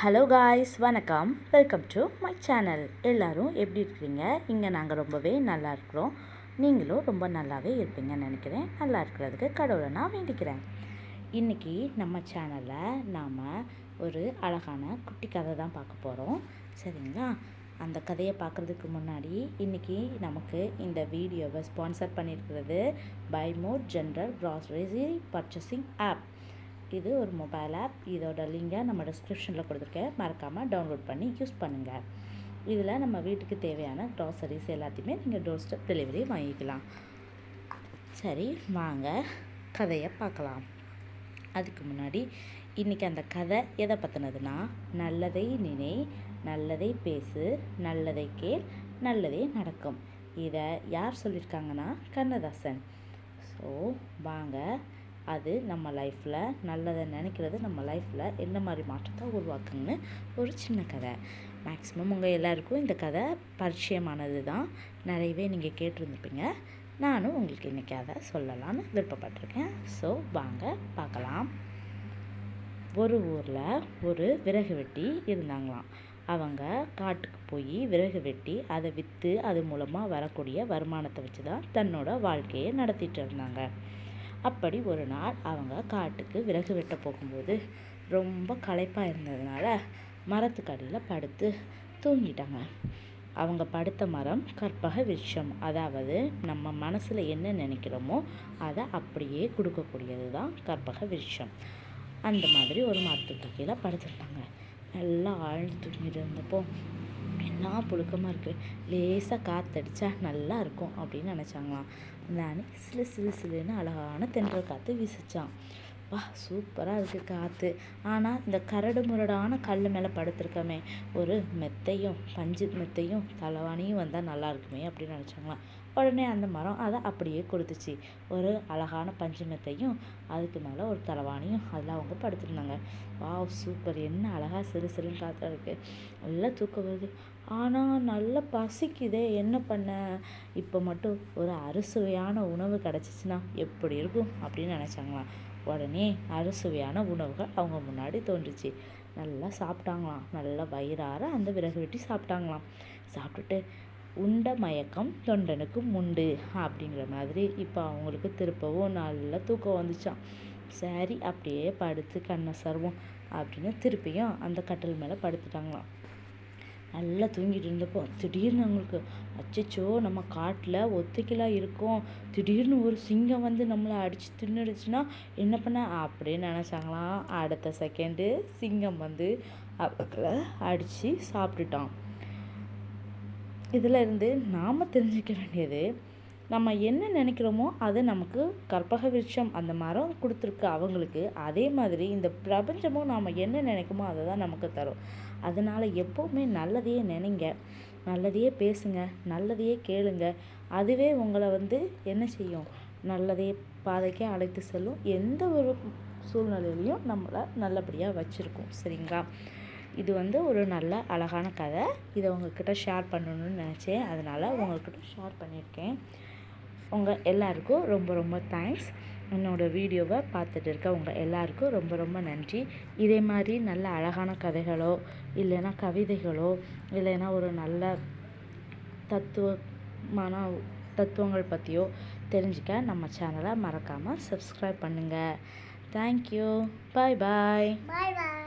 Hello guys வணக்கம். Welcome to my channel எல்லோரும் எப்படி இருக்கிறீங்க? இங்கே நாங்கள் ரொம்பவே நல்லா இருக்கிறோம். நீங்களும் ரொம்ப நல்லாவே இருப்பீங்கன்னு நினைக்கிறேன். நல்லா இருக்கிறதுக்கு கடவுளை நான் வேண்டிக்கிறேன். இன்றைக்கி நம்ம சேனலில் நாம் ஒரு அழகான குட்டி கதை தான் பார்க்க போகிறோம் சரிங்களா? அந்த கதையை பார்க்குறதுக்கு முன்னாடி இன்றைக்கி நமக்கு இந்த வீடியோவை ஸ்பான்சர் பண்ணியிருக்கிறது பைமோட் ஜென்ரல் க்ராசரி பர்ச்சேசிங் ஆப் இது ஒரு மொபைல் ஆப் இதோட லிங்கை நம்ம டிஸ்கிரிப்ஷனில் கொடுத்துருக்கேன். மறக்காமல் டவுன்லோட் பண்ணி யூஸ் பண்ணுங்கள் இதில் நம்ம வீட்டுக்கு தேவையான க்ராசரிஸ் எல்லாத்தையுமே நீங்கள் டோர் ஸ்டெப் டெலிவரி வாங்கிக்கலாம். சரி வாங்க. கதையை பார்க்கலாம். அதுக்கு முன்னாடி இன்றைக்கி அந்த கதை எதை பற்றினதுன்னா நல்லதை நினை நல்லதை பேசு நல்லதை கேள் நல்லதே நடக்கும். இதை யார் சொல்லியிருக்காங்கன்னா கண்ணதாசன். ஸோ வாங்க. அது நம்ம லைஃப்பில் நல்லதை நினைக்கிறது நம்ம லைஃப்பில் என்ன மாதிரி மாற்றத்தை உருவாக்குங்கன்னு ஒரு சின்ன கதை. மேக்ஸிமம் உங்கள் எல்லாருக்கும் இந்த கதை பரிச்சயமானது தான். நிறையவே நீங்கள் கேட்டிருந்துப்பீங்க நானும் உங்களுக்கு இன்றைக்கி அதை சொல்லலான்னு விருப்பப்பட்டிருக்கேன். ஸோ வாங்க பார்க்கலாம். ஒரு ஊரில் ஒரு விறகு வெட்டி இருந்தாங்களாம். அவங்க காட்டுக்கு போய் விறகு வெட்டி அதை விற்று அது மூலமாக வரக்கூடிய வருமானத்தை வச்சு தான் தன்னோட வாழ்க்கையை நடத்திட்டு இருந்தாங்க. அப்படி ஒரு நாள் அவங்க காட்டுக்கு விறகு வெட்ட போகும்போது ரொம்ப களைப்பாக இருந்ததுனால மரத்துக்கடியில் படுத்து தூங்கிட்டாங்க. அவங்க படுத்த மரம் கற்பக விருட்சம். அதாவது நம்ம மனசில் என்ன நினைக்கிறோமோ அதை அப்படியே கொடுக்கக்கூடியது தான் கற்பக விருட்சம். அந்த மாதிரி ஒரு மரத்துக்கு கீழே படுத்துட்டாங்க நல்லா ஆழ்ந்து தூங்கிட்டு இருந்தப்போ என்ன புழுக்கமாக இருக்குது லேசாக காற்றடிச்சா நல்லா இருக்கும் அப்படின்னு நினச்சாங்களாம். அந்த நான் சிலு சிலு சிலுன்னு அழகான தென்றல் காற்று வீசிச்சான். வா சூப்பராக இருக்குது காற்று ஆனால் இந்த கரடு முரடான கல் மேலே படுத்திருக்கமே ஒரு மெத்தையும் பஞ்சு மெத்தையும் தலைவாணியும் வந்தால் நல்லா இருக்குமே அப்படின்னு நினச்சாங்களாம். உடனே அந்த மரம் அதை அப்படியே கொடுத்துச்சு. ஒரு அழகான பஞ்சமத்தையும் அதுக்கு மேலே ஒரு தலைவாணியும் அதில் அவங்க படுத்துருந்தாங்க. வா சூப்பர். என்ன அழகாக சிறு சிறுன்னு காற்றா இருக்குது நல்லா தூக்கம் வருது. ஆனால் நல்லா பசிக்குதே. என்ன பண்ண? இப்போ மட்டும் ஒரு அறுசுவையான உணவு கிடச்சிச்சின்னா எப்படி இருக்கும் அப்படின்னு நினச்சாங்களாம். உடனே அறுசுவையான உணவுகள் அவங்க முன்னாடி தோன்றுச்சு. நல்லா சாப்பிட்டாங்களாம். நல்லா வயிறார அந்த விறகு வெட்டி சாப்பிட்டாங்களாம். சாப்பிட்டுட்டு உண்ட மயக்கம் தொண்டனுக்கும் முண்டு அப்படிங்கிற மாதிரி இப்போ அவங்களுக்கு திருப்பவும் நல்ல தூக்கம் வந்துச்சான் சரி அப்படியே படுத்து கண்ணை சர்வோம் அப்படின்னு திருப்பியும் அந்த கட்டில் மேலே படுத்துட்டாங்களாம். நல்லா தூங்கிட்டு இருந்தப்போ திடீர்னு அவங்களுக்கு அச்சச்சோ நம்ம காட்டில் ஒத்துக்கலாக இருக்கோம் திடீர்னு ஒரு சிங்கம் வந்து நம்மளை அடித்து தின்னுடுச்சுன்னா என்ன பண்ண? அப்படின்னு நினச்சாங்களாம். அடுத்த செகண்டு சிங்கம் வந்து அவங்கள அடித்து சாப்பிட்டுட்டான். இதில் இருந்து நாம் தெரிஞ்சுக்க வேண்டியது நம்ம என்ன நினைக்கிறோமோ அது நமக்கு கற்பக விருட்சம் அந்த மரம் கொடுத்துருக்கு அவங்களுக்கு அதே மாதிரி இந்த பிரபஞ்சமும் நாம் என்ன நினைக்குமோ அதை தான் நமக்கு தரும். அதனால் எப்போவுமே நல்லதையே நினைங்க நல்லதையே பேசுங்க நல்லதையே கேளுங்க. அதுவே உங்களை வந்து என்ன செய்யும்? நல்லதே பாதைக்கே அழைத்து செல்லும் எந்த ஒரு சூழ்நிலையிலையும் நம்மளை நல்லபடியாக வச்சுருக்கோம். சரிங்களா? இது வந்து ஒரு நல்ல அழகான கதை. இதை உங்கள்கிட்ட ஷேர் பண்ணணும்னு நினச்சேன். அதனால் உங்கள்கிட்ட ஷேர் பண்ணியிருக்கேன். உங்கள் எல்லாருக்கும் ரொம்ப ரொம்ப தேங்க்ஸ் என்னோடய வீடியோவை பார்த்துட்டு இருக்க உங்கள் எல்லாருக்கும் ரொம்ப ரொம்ப நன்றி. இதே மாதிரி நல்ல அழகான கதைகளோ இல்லைன்னா கவிதைகளோ இல்லைன்னா ஒரு நல்ல தத்துவமான தத்துவங்கள் பற்றியோ தெரிஞ்சுக்க நம்ம சேனலை மறக்காமல் சப்ஸ்கிரைப் பண்ணுங்கள் தேங்க்யூ பாய் பாய் பாய் பாய் பாய் பாய்